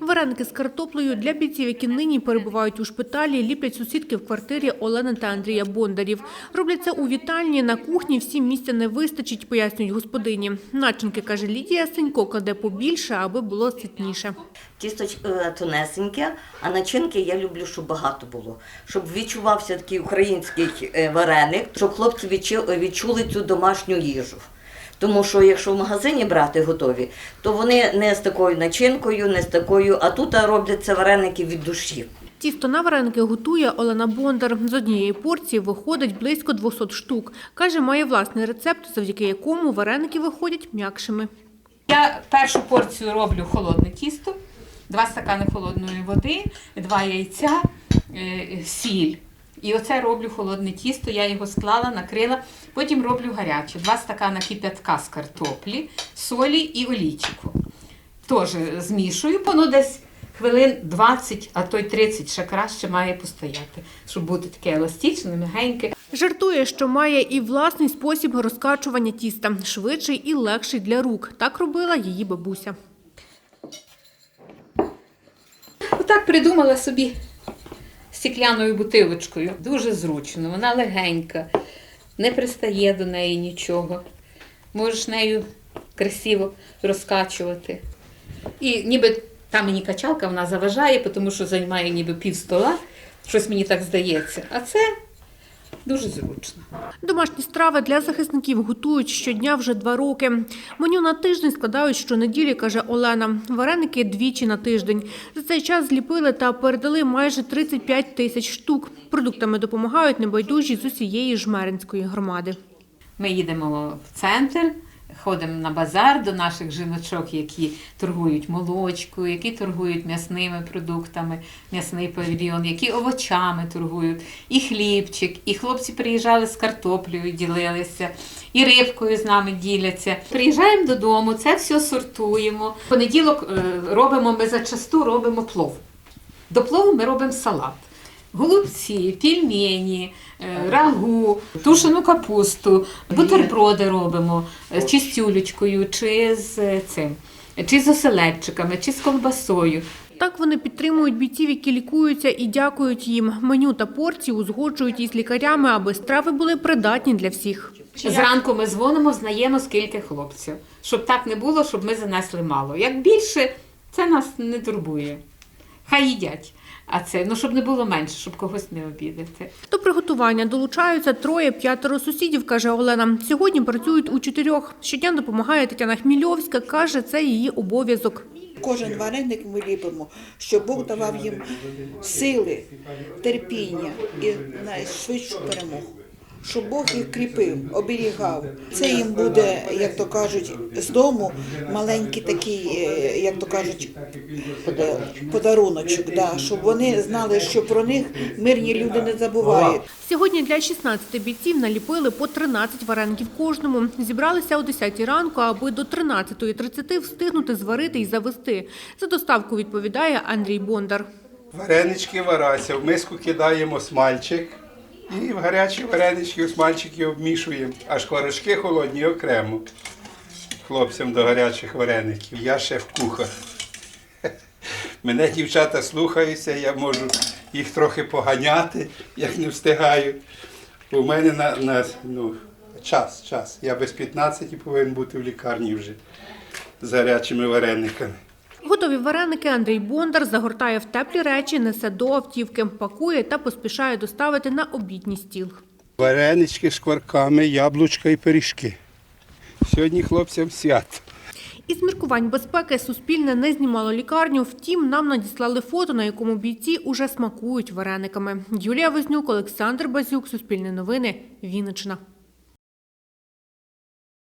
Вареники з картоплею для бійців, які нині перебувають у шпиталі, ліплять сусідки в квартирі Олени та Андрія Бондарів. Роблять це у вітальні, на кухні всім місця не вистачить, пояснюють господині. Начинки, каже Лідія Сенько, кладе побільше, аби було ситніше. Тісто е, тонесеньке, а начинки я люблю, щоб багато було. Щоб відчувався такий український е, вареник, щоб хлопці відчули цю домашню їжу. Тому що якщо в магазині брати готові, то вони не з такою начинкою, не з такою, а тут робляться вареники від душі. Тісто на вареники готує Олена Бондар. З однієї порції виходить близько 200 штук. Каже, має власний рецепт, завдяки якому вареники виходять м'якшими. Я першу порцію роблю холодне тісто, два стакани холодної води, два яйця, е, сіль. І оце роблю холодне тісто, я його склала, накрила. Потім роблю гаряче. Два стакани кип'ятка з картоплі, солі і олійчику. Теж змішую, воно десь хвилин 20, а то й 30 ще краще має постояти, щоб бути таке еластичне, м'ягеньке. Жартує, що має і власний спосіб розкачування тіста, швидший і легший для рук. Так робила її бабуся. Отак придумала собі стеклянною бутилочкою. Дуже зручно, вона легенька, не пристає до неї нічого. Можеш нею красиво розкачувати. І ніби та мені качалка вона заважає, тому що займає ніби пів стола. Щось мені так здається. А це дуже зручно. Домашні страви для захисників готують щодня вже два роки. Меню на тиждень складають щонеділі, каже Олена. Вареники двічі на тиждень. За цей час зліпили та передали майже 35 тисяч штук. Продуктами допомагають небайдужі з усієї жмеринської громади. Ми їдемо в центр, ходимо на базар до наших жіночок, які торгують молочкою, які торгують м'ясними продуктами, м'ясний павільйон, які овочами торгують, і хлібчик, і хлопці приїжджали з картоплею, ділилися, і рибкою з нами діляться. Приїжджаємо додому, це все сортуємо. В Понеділок е, робимо ми зачасту робимо плов. До плову ми робимо салат. Голубці, пельмені, е, рагу, тушену капусту, бутерброди робимо е, чи з тюлечкою, чи з е, цим, чи з оселедчиками, чи з колбасою. Так вони підтримують бійців, які лікуються, і дякують їм. Меню та порції узгоджують із лікарями, аби страви були придатні для всіх. Зранку ми дзвонимо, знаємо, скільки хлопців. Щоб так не було, щоб ми занесли мало. Як більше, це нас не турбує. Хай їдять. А це, ну щоб не було менше, щоб когось не обідати. До приготування долучаються троє-п'ятеро сусідів, каже Олена. Сьогодні працюють у чотирьох. Щодня допомагає Тетяна Хмільовська, каже, це її обов'язок. Кожен вареник ми ліпимо, щоб Бог давав їм сили, терпіння і найшвидшу перемогу. Щоб Бог їх кріпив, оберігав. Це їм буде, як то кажуть, з дому маленький такий, е, як то кажуть, подаруночок, да, щоб вони знали, що про них мирні люди не забувають. Сьогодні для 16 бійців наліпили по 13 вареників кожному. Зібралися о 10 ранку, аби до 13.30 встигнути зварити і завести. За доставку відповідає Андрій Бондар. Варенички вараться, в миску кидаємо смальчик і в гарячі варенички, в смальчики обмішуємо, а шкварочки холодні окремо. Хлопцям до гарячих вареників. Я шеф-кухар. Мене дівчата слухаються, я можу їх трохи поганяти, як не встигаю. У мене на, на ну, час, час. Я без 15 повинен бути в лікарні вже з гарячими варениками. Готові вареники Андрій Бондар загортає в теплі речі, несе до автівки, пакує та поспішає доставити на обідній стіл. Варенички з шкварками, яблучка і пиріжки. Сьогодні хлопцям свято. Із міркувань безпеки Суспільне не знімало лікарню, втім нам надіслали фото, на якому бійці уже смакують варениками. Юлія Вознюк, Олександр Базюк, Суспільне новини, Вінниччина.